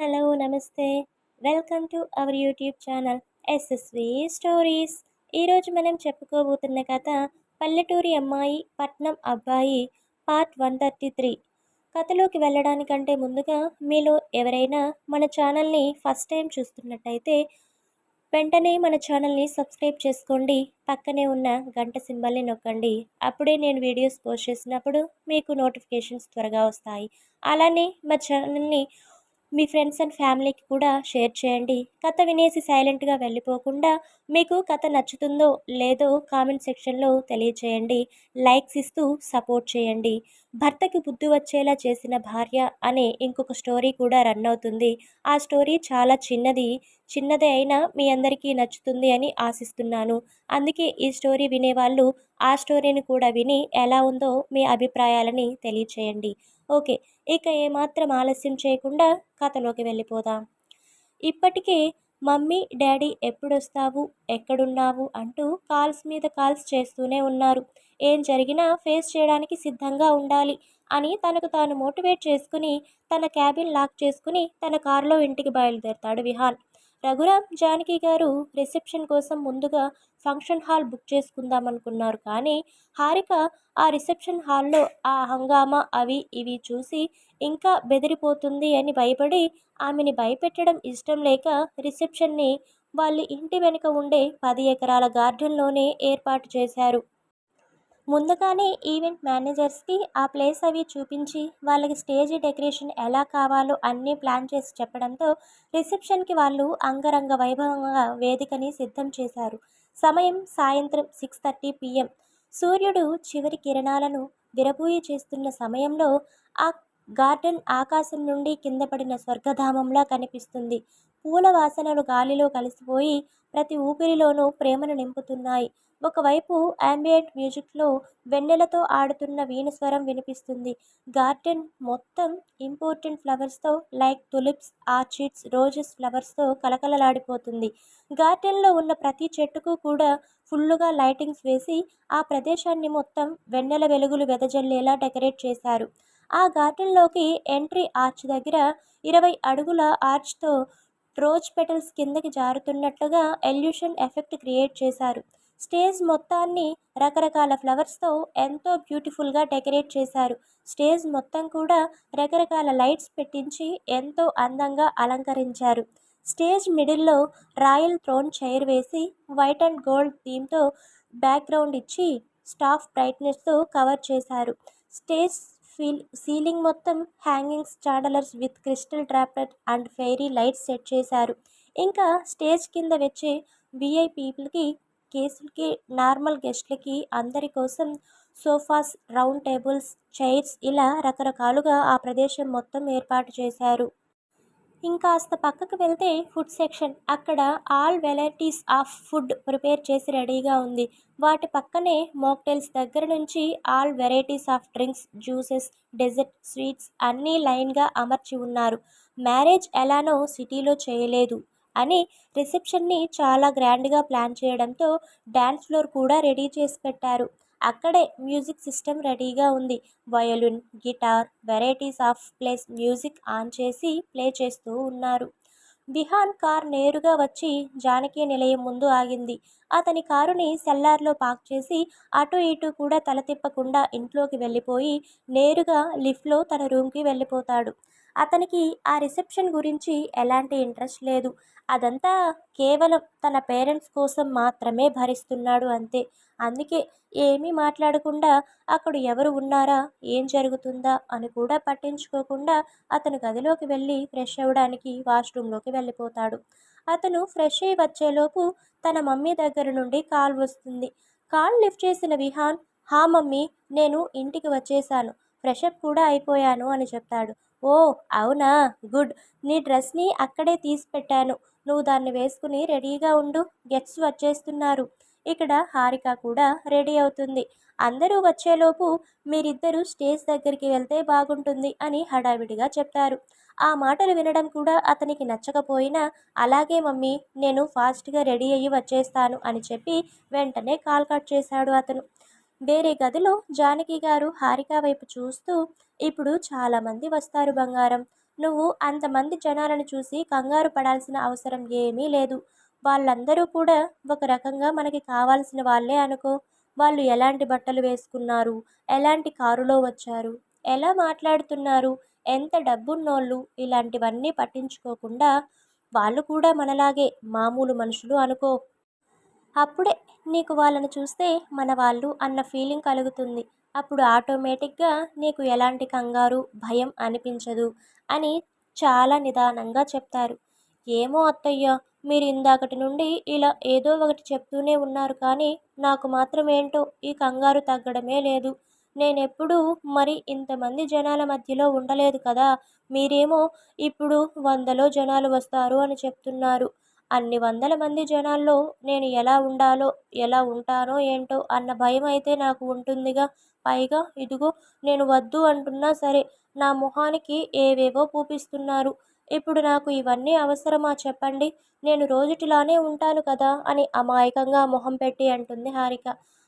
Hello నమస్తే. Welcome to our YouTube channel SSV stories. ఈరోజు మనం చెప్పుకోబోతున్న కథ పల్లెటూరి అమ్మాయి పట్నం అబ్బాయి పార్ట్ వన్ థర్టీ త్రీ. కథలోకి వెళ్ళడానికంటే ముందుగా మీలో ఎవరైనా మన ఛానల్ని ఫస్ట్ టైం చూస్తున్నట్టయితే వెంటనే మన ఛానల్ని సబ్స్క్రైబ్ చేసుకోండి. పక్కనే ఉన్న గంట సింబల్ని నొక్కండి. అప్పుడే నేను వీడియోస్ పోస్ట్ చేసినప్పుడు మీకు నోటిఫికేషన్స్ త్వరగా వస్తాయి. అలానే మా ఛానల్ని మీ ఫ్రెండ్స్ అండ్ ఫ్యామిలీకి కూడా షేర్ చేయండి. కథ వినేసి సైలెంట్గా వెళ్ళిపోకుండా మీకు కథ నచ్చుతుందో లేదో కామెంట్ సెక్షన్లో తెలియచేయండి. లైక్స్ ఇస్తూ సపోర్ట్ చేయండి. భర్తకి బుద్ధి వచ్చేలా చేసిన భార్య అనే ఇంకొక స్టోరీ కూడా రన్ అవుతుంది. ఆ స్టోరీ చాలా చిన్నది చిన్నదే అయినా మీ అందరికీ నచ్చుతుంది అని ఆశిస్తున్నాను. అందుకే ఈ స్టోరీ వినేవాళ్ళు ఆ స్టోరీని కూడా విని ఎలా ఉందో మీ అభిప్రాయాలని తెలియచేయండి. ఓకే ఇక ఏమాత్రం ఆలస్యం చేయకుండా కథలోకి వెళ్ళిపోదాం. ఇప్పటికే మమ్మీ డాడీ ఎప్పుడొస్తావు ఎక్కడున్నావు అంటూ కాల్స్ మీద కాల్స్ చేస్తూనే ఉన్నారు. ఏం జరిగినా ఫేస్ చేయడానికి సిద్ధంగా ఉండాలి అని తనకు తాను మోటివేట్ చేసుకుని తన క్యాబిన్ లాక్ చేసుకుని తన కారులో ఇంటికి బయలుదేరతాడు విహాన్. రఘురామ్ జానకి గారు రిసెప్షన్ కోసం ముందుగా ఫంక్షన్ హాల్ బుక్ చేసుకుందాం అనుకున్నారు. కానీ హారిక ఆ రిసెప్షన్ హాల్లో ఆ హంగామా అవి ఇవి చూసి ఇంకా బెదిరిపోతుంది అని భయపడి ఆమెని భయపెట్టడం ఇష్టం లేక రిసెప్షన్ని వాళ్ళ ఇంటి వెనుక ఉండే పది ఎకరాల గార్డెన్లోనే ఏర్పాటు చేశారు. ముందుగానే ఈవెంట్ మేనేజర్స్కి ఆ ప్లేస్ అవి చూపించి వాళ్ళకి స్టేజ్ డెకరేషన్ ఎలా కావాలో అన్నీ ప్లాన్ చేసి చెప్పడంతో రిసెప్షన్కి వాళ్ళు అంగరంగ వైభవంగా వేదికని సిద్ధం చేశారు. సమయం సాయంత్రం సిక్స్ థర్టీ పిఎం. సూర్యుడు చివరి కిరణాలను విరబూయి చేస్తున్న సమయంలో ఆ గార్డెన్ ఆకాశం నుండి కింద పడిన స్వర్గధామంలా కనిపిస్తుంది. పూల వాసనలు గాలిలో కలిసిపోయి ప్రతి ఊపిరిలోనూ ప్రేమను నింపుతున్నాయి. ఒకవైపు అంబియంట్ మ్యూజిక్లో వెన్నెలతో ఆడుతున్న వీణస్వరం వినిపిస్తుంది. గార్డెన్ మొత్తం ఇంపార్టెంట్ ఫ్లవర్స్తో లైక్ తులిప్స్ ఆర్చిడ్స్ రోజెస్ ఫ్లవర్స్తో కలకలలాడిపోతుంది. గార్డెన్లో ఉన్న ప్రతి చెట్టుకు కూడా ఫుల్లుగా లైటింగ్స్ వేసి ఆ ప్రదేశాన్ని మొత్తం వెన్నెల వెలుగులు వెదజల్లేలా డెకరేట్ చేశారు. ఆ గార్డెన్లోకి ఎంట్రీ ఆర్చ్ దగ్గర ఇరవై అడుగుల ఆర్చ్తో రోజ్ పెటల్స్ కిందకి జారుతున్నట్లుగా ఎల్యూషన్ ఎఫెక్ట్ క్రియేట్ చేశారు. స్టేజ్ మొత్తాన్ని రకరకాల ఫ్లవర్స్తో ఎంతో బ్యూటిఫుల్గా డెకరేట్ చేశారు. స్టేజ్ మొత్తం కూడా రకరకాల లైట్స్ పెట్టించి ఎంతో అందంగా అలంకరించారు. స్టేజ్ మిడిల్లో రాయల్ థ్రోన్ చైర్ వేసి వైట్ అండ్ గోల్డ్ థీమ్తో బ్యాక్గ్రౌండ్ ఇచ్చి స్టాఫ్ బ్రైట్నెస్తో కవర్ చేశారు. స్టేజ్ ఫీల్ సీలింగ్ మొత్తం hangings chandeliers with crystal droplet and fairy lights set చేశారు. ఇంకా స్టేజ్ కింద వచ్చే విఐపీపుల్కి కేసులకి నార్మల్ గెస్ట్లకి అందరి కోసం సోఫాస్ రౌండ్ టేబుల్స్ చైర్స్ ఇలా రకరకాలుగా ఆ ప్రదేశం మొత్తం ఏర్పాటు చేశారు. ఇంకాస్త పక్కకు వెళ్తే ఫుడ్ సెక్షన్ అక్కడ all varieties of food prepare చేసి రెడీగా ఉంది. వాటి పక్కనే మోక్టైల్స్ దగ్గర నుంచి all varieties of drinks juices dessert sweets అన్నీ లైన్గా అమర్చి ఉన్నారు. మ్యారేజ్ ఎలానో సిటీలో చేయలేదు అని రిసెప్షన్ని చాలా గ్రాండ్గా ప్లాన్ చేయడంతో డ్యాన్స్ ఫ్లోర్ కూడా రెడీ చేసి పెట్టారు. అక్కడే మ్యూజిక్ సిస్టమ్ రెడీగా ఉంది. Violin guitar varieties of places music on చేసి ప్లే చేస్తూ ఉన్నారు. విహాన్ కార్ నేరుగా వచ్చి జానకి నిలయం ముందు ఆగింది. అతని కారుని సెల్లార్లో పార్క్ చేసి అటు ఇటు కూడా తల తిప్పకుండా ఇంట్లోకి వెళ్ళిపోయి నేరుగా లిఫ్ట్లో తన రూమ్కి వెళ్ళిపోతాడు. అతనికి ఆ రిసెప్షన్ గురించి ఎలాంటి ఇంట్రెస్ట్ లేదు. అదంతా కేవలం తన పేరెంట్స్ కోసం మాత్రమే భరిస్తున్నాడు అంతే. అందుకే ఏమీ మాట్లాడకుండా అక్కడ ఎవరు ఉన్నారా ఏం జరుగుతుందా అని కూడా పట్టించుకోకుండా అతను గదిలోకి వెళ్ళి ఫ్రెష్ అవ్వడానికి వాష్రూమ్లోకి వెళ్ళిపోతాడు. అతను ఫ్రెష్ అయ్యి వచ్చేలోపు తన మమ్మీ దగ్గర నుండి కాల్ వస్తుంది. కాల్ లిఫ్ట్ చేసిన విహాన్ హా మమ్మీ నేను ఇంటికి వచ్చేసాను. ఫ్రెషప్ కూడా అయిపోయాను అని చెప్తాడు. ఓ అవునా? గుడ్. నీ డ్రెస్ని అక్కడే తీసి పెట్టాను నువ్వు దాన్ని వేసుకుని రెడీగా ఉండు. గెట్స్ వచ్చేస్తున్నారు. ఇక్కడ హారిక కూడా రెడీ అవుతుంది. అందరూ వచ్చేలోపు మీరిద్దరూ స్టేజ్ దగ్గరికి వెళ్తే బాగుంటుంది అని హడావిడిగా చెప్తారు. ఆ మాటలు వినడం కూడా అతనికి నచ్చకపోయినా అలాగే మమ్మీ నేను ఫాస్ట్గా రెడీ అయ్యి వచ్చేస్తాను అని చెప్పి వెంటనే కాల్ కట్ చేశాడు అతను. వేరే గదిలో జానకి గారు హారిక వైపు చూస్తూ ఇప్పుడు చాలామంది వస్తారు బంగారం. నువ్వు అంతమంది జనాలను చూసి కంగారు పడాల్సిన అవసరం ఏమీ లేదు. వాళ్ళందరూ కూడా ఒక రకంగా మనకి కావాల్సిన వాళ్ళే అనుకో. వాళ్ళు ఎలాంటి బట్టలు వేసుకున్నారు? ఎలాంటి కారులో వచ్చారు? ఎలా మాట్లాడుతున్నారు? ఎంత డబ్బున్నోళ్ళు? ఇలాంటివన్నీ పట్టించుకోకుండా వాళ్ళు కూడా మనలాగే మామూలు మనుషులు అనుకో. అప్పుడే నీకు వాళ్ళని చూస్తే మన వాళ్ళు అన్న ఫీలింగ్ కలుగుతుంది. అప్పుడు ఆటోమేటిక్గా నీకు ఎలాంటి కంగారు భయం అనిపించదు అని చాలా నిదానంగా చెప్తారు. ఏమో అత్తయ్య మీరు ఇందాకటి నుండి ఇలా ఏదో ఒకటి చెప్తూనే ఉన్నారు కానీ నాకు మాత్రం ఏంటో ఈ కంగారు తగ్గడమే లేదు. నేనెప్పుడూ మరి ఇంతమంది జనాల మధ్యలో ఉండలేదు కదా మీరేమో ఇప్పుడు వందలో జనాలు వస్తారు అని చెప్తున్నారు. అన్ని వందల మంది జనాల్లో నేను ఎలా ఉండాలో ఎలా ఉంటానో ఏంటో అన్న భయం అయితే నాకు ఉంటుందిగా. పైగా ఇదిగో నేను వద్దు అంటున్నా సరే నా మొహానికి ఏవేవో పూపిస్తున్నారు. ఇప్పుడు నాకు ఇవన్నీ అవసరమా చెప్పండి. నేను రోజుటిలానే ఉంటాను కదా అని అమాయకంగా మొహం పెట్టి అంటుంది హారిక.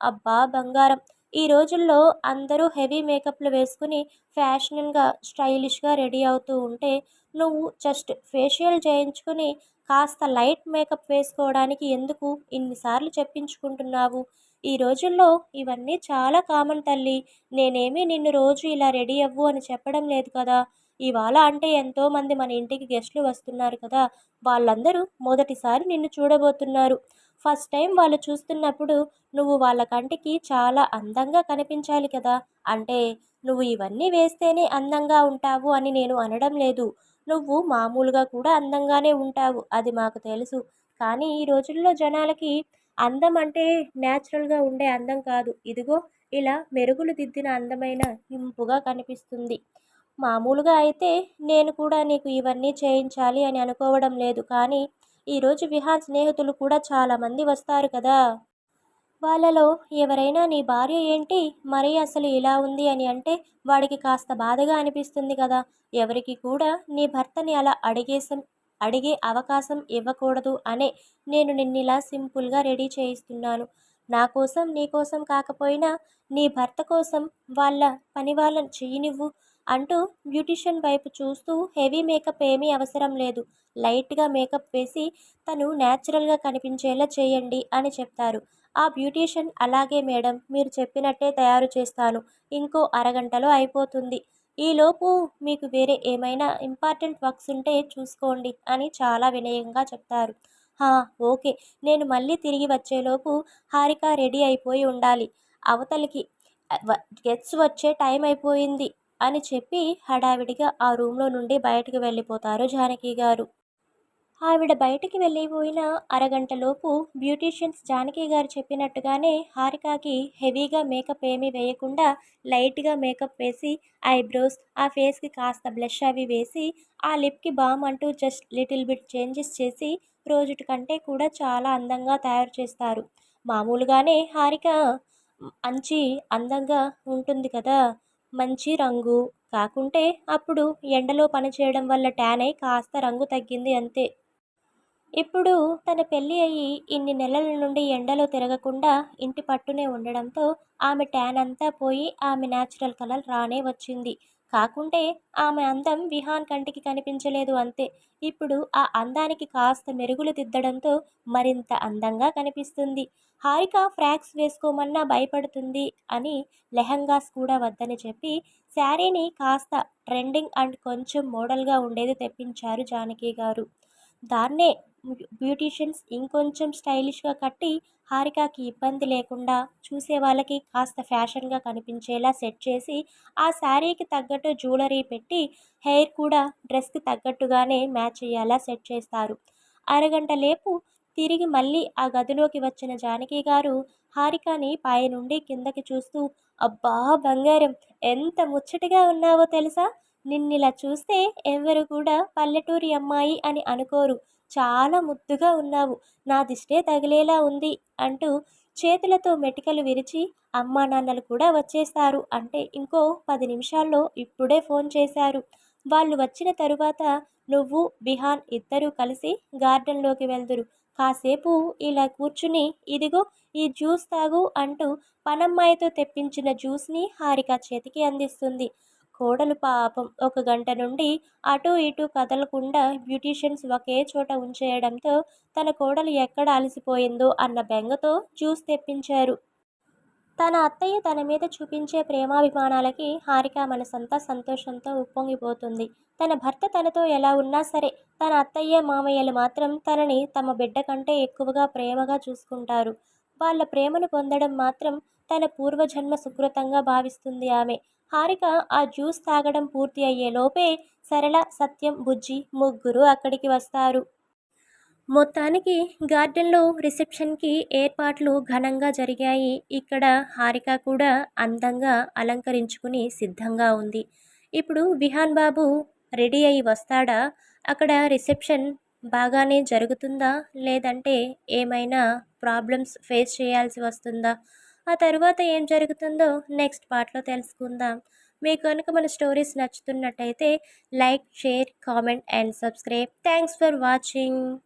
అబ్బా బంగారం ఈ రోజుల్లో అందరూ హెవీ మేకప్లు వేసుకుని ఫ్యాషన్గా స్టైలిష్గా రెడీ అవుతూ ఉంటే నువ్వు జస్ట్ ఫేషియల్ చేయించుకుని కాస్త లైట్ మేకప్ వేసుకోవడానికి ఎందుకు ఇన్నిసార్లు చెప్పించుకుంటున్నావు? ఈ రోజుల్లో ఇవన్నీ చాలా కామన్ తల్లి. నేనేమి నిన్ను రోజు ఇలా రెడీ అవ్వు అని చెప్పడం లేదు కదా. ఇవాళ అంటే ఎంతోమంది మన ఇంటికి గెస్ట్లు వస్తున్నారు కదా వాళ్ళందరూ మొదటిసారి నిన్ను చూడబోతున్నారు. ఫస్ట్ టైం వాళ్ళు చూస్తున్నప్పుడు నువ్వు వాళ్ళ కంటికి చాలా అందంగా కనిపించాలి కదా అంటే నువ్వు ఇవన్నీ వేస్తేనే అందంగా ఉంటావు అని నేను అనడం లేదు. నువ్వు మామూలుగా కూడా అందంగానే ఉంటావు అది మాకు తెలుసు. కానీ ఈ రోజుల్లో జనాలకి అందం అంటే న్యాచురల్గా ఉండే అందం కాదు. ఇదిగో ఇలా మెరుగులు దిద్దిన అందమైన ఇంపుగా కనిపిస్తుంది. మామూలుగా అయితే నేను కూడా నీకు ఇవన్నీ చేయించాలి అని అనుకోవడం లేదు. కానీ ఈరోజు విహాన్ స్నేహితులు కూడా చాలామంది వస్తారు కదా. వాళ్ళలో ఎవరైనా నీ భార్య ఏంటి? మరీ అసలు ఇలా ఉంది అని అంటే వాడికి కాస్త బాధగా అనిపిస్తుంది కదా. ఎవరికి కూడా నీ భర్తని అలా అడిగేసం అడిగే అవకాశం ఇవ్వకూడదు అనే నేను నిన్నిలా సింపుల్గా రెడీ చేయిస్తున్నాను. నా కోసం నీ కోసం కాకపోయినా నీ భర్త కోసం వాళ్ళ పని వాళ్ళని చేయనివ్వు. అంటూ బ్యూటిషియన్ వైపు చూస్తూ హెవీ మేకప్ ఏమీ అవసరం లేదు. లైట్గా మేకప్ వేసి తను న్యాచురల్గా కనిపించేలా చేయండి అని చెప్తారు. ఆ బ్యూటీషియన్ అలాగే మేడం మీరు చెప్పినట్టే తయారు చేస్తాను. ఇంకో అరగంటలో అయిపోతుంది. ఈలోపు మీకు వేరే ఏమైనా ఇంపార్టెంట్ వర్క్స్ ఉంటే చూసుకోండి అని చాలా వినయంగా చెప్తారు. హా ఓకే. నేను మళ్ళీ తిరిగి వచ్చేలోపు హారిక రెడీ అయిపోయి ఉండాలి. అవతలికి గెట్స్ వచ్చే టైం అయిపోయింది. అని చెప్పి హడావిడిగా ఆ రూమ్లో నుండి బయటకు వెళ్ళిపోతారు జానకి గారు. ఆవిడ బయటికి వెళ్ళిపోయిన అరగంటలోపు బ్యూటీషియన్స్ జానకి గారు చెప్పినట్టుగానే హారికాకి హెవీగా మేకప్ ఏమీ వేయకుండా లైట్గా మేకప్ వేసి ఐబ్రోస్ ఆ ఫేస్కి కాస్త బ్లష్ అవి వేసి ఆ లిప్కి బామ్ అంటూ జస్ట్ లిటిల్ బిట్ చేంజెస్ చేసి రోజుటి కంటే కూడా చాలా అందంగా తయారు చేస్తారు. మామూలుగానే హారిక మంచి అందంగా ఉంటుంది కదా! మంచి రంగు. కాకుంటే అప్పుడు ఎండలో పనిచేయడం వల్ల ట్యాన్ అయి కాస్త రంగు తగ్గింది అంతే. ఇప్పుడు తన పెళ్ళి అయ్యి ఇన్ని నెలల నుండి ఎండలో తిరగకుండా ఇంటి పట్టునే ఉండడంతో ఆమె ట్యాన్ అంతా పోయి ఆమె న్యాచురల్ కలర్ రానే వచ్చింది. కాకుంటే ఆమె అందం విహాన్ కంటికి కనిపించలేదు అంతే. ఇప్పుడు ఆ అందానికి కాస్త మెరుగులు దిద్దడంతో మరింత అందంగా కనిపిస్తుంది. హారిక ఫ్రాక్స్ వేసుకోమన్నా భయపడుతుంది అని లెహంగాస్ కూడా వద్దని చెప్పి శారీని కాస్త ట్రెండింగ్ అండ్ కొంచెం మోడల్గా ఉండేది తెప్పించారు జానకి గారు. దాన్నే బ్యూటీషియన్స్ ఇంకొంచెం స్టైలిష్గా కట్టి హారికకి ఇబ్బంది లేకుండా చూసే వాళ్ళకి కాస్త ఫ్యాషన్గా కనిపించేలా సెట్ చేసి ఆ శారీకి తగ్గట్టు జ్యువెలరీ పెట్టి హెయిర్ కూడా డ్రెస్కి తగ్గట్టుగానే మ్యాచ్ అయ్యేలా సెట్ చేస్తారు. అరగంట లేపు తిరిగి మళ్ళీ ఆ గదిలోకి వచ్చిన జానకి గారు హారికని పైనుండి కిందకి చూస్తూ అబ్బా బంగారం ఎంత ముచ్చటగా ఉన్నావో తెలుసా? నిన్నిలా చూస్తే ఎవరు కూడా పల్లెటూరి అమ్మాయి అని అనుకోరు. చాలా ముద్దుగా ఉన్నావు. నా దిష్టే తగిలేలా ఉంది అంటూ చేతులతో మెటికలు విరిచి అమ్మా నాన్నలు కూడా వచ్చేస్తారు. అంటే ఇంకో పది నిమిషాల్లో ఇప్పుడే ఫోన్ చేశారు. వాళ్ళు వచ్చిన తరువాత నువ్వు బిహాన్ ఇద్దరూ కలిసి గార్డెన్లోకి వెళ్దురు. కాసేపు ఇలా కూర్చుని ఇదిగో ఈ జ్యూస్ తాగు అంటూ పనమ్మాయితో తెప్పించిన జ్యూస్ని హారిక చేతికి అందిస్తుంది. కోడలు పాపం. ఒక గంట నుండి అటూ ఇటూ కదలకుండా బ్యూటీషియన్స్ ఒకే చోట ఉంచేయడంతో తన కోడలు ఎక్కడ అలసిపోయిందో అన్న బెంగతో జ్యూస్ తెప్పించారు. తన అత్తయ్య తన మీద చూపించే ప్రేమాభిమానాలకి హారిక మనసంతా సంతోషంతో ఉప్పొంగిపోతుంది. తన భర్త తనతో ఎలా ఉన్నా సరే తన అత్తయ్య మామయ్యలు మాత్రం తనని తమ బిడ్డ కంటే ఎక్కువగా ప్రేమగా చూసుకుంటారు. వాళ్ళ ప్రేమను పొందడం మాత్రం తన పూర్వజన్మ సుకృతంగా భావిస్తుంది ఆమె. హారిక ఆ జ్యూస్ తాగడం పూర్తి అయ్యేలోపే సరళ సత్యం బుజ్జి ముగ్గురు అక్కడికి వస్తారు. మొత్తానికి గార్డెన్లో రిసెప్షన్కి ఏర్పాట్లు ఘనంగా జరిగాయి. ఇక్కడ హారిక కూడా అందంగా అలంకరించుకుని సిద్ధంగా ఉంది. ఇప్పుడు విహాన్ బాబు రెడీ అయి వస్తాడా? అక్కడ రిసెప్షన్ బాగానే జరుగుతుందా? లేదంటే ఏమైనా ప్రాబ్లమ్స్ ఫేస్ చేయాల్సి వస్తుందా? ఆ తర్వాత ఏం జరుగుతుందో నెక్స్ట్ పార్ట్లో తెలుసుకుందాం. మీకు కనుక మన stories నచ్చుతున్నట్టయితే like share comment and subscribe. Thanks for watching.